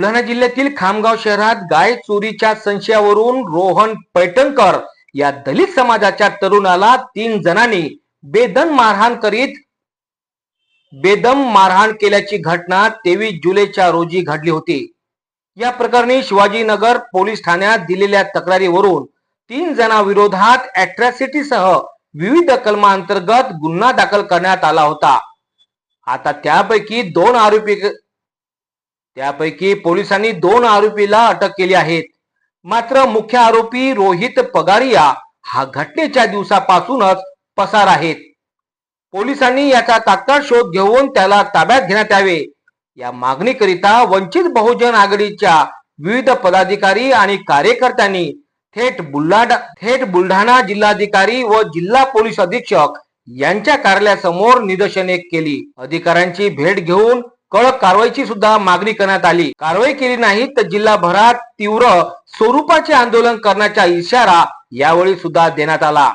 बुलढाणा जिल्ह्यातील खामगाव शहरात गाय चोरीच्या संशयावरून रोहन पैठणकर या दलित समाजाच्या तरुणाला तीन जणांनी बेदम मारहाण करीत बेदम मारहाण केल्याची घटना तेवीस जुलैच्या रोजी घडली होती. या प्रकरणी शिवाजीनगर पोलीस ठाण्यात दिलेल्या तक्रारीवरून तीन जणांविरोधात अॅट्रॅसिटीसह विविध कलमांतर्गत गुन्हा दाखल करण्यात आला होता. आता त्यापैकी दोन आरोपी त्यापैकी पोलिसांनी दोन आरोपीला अटक केली आहेत. मात्र मुख्य आरोपी रोहित पगारिया हा घटनेच्या दिवसापासूनच पसार आहेत. पोलिसांनी याचा तात्काळ शोध घेऊन त्याला ताब्यात घेण्यात यावे. या मागणीकरिता वंचित बहुजन आघाडीच्या विविध पदाधिकारी आणि कार्यकर्त्यांनी थेट बुलढाणा थेट बुलढाणा जिल्हाधिकारी व जिल्हा पोलीस अधीक्षक यांच्या कार्यालयासमोर निदर्शने केली. अधिकाऱ्यांची भेट घेऊन कडक कारवाईची सुद्धा मागणी करण्यात आली. कारवाई केली नाही तर जिल्हाभरात तीव्र स्वरूपाचे आंदोलन करण्याचा इशारा यावेळी सुद्धा देण्यात आला.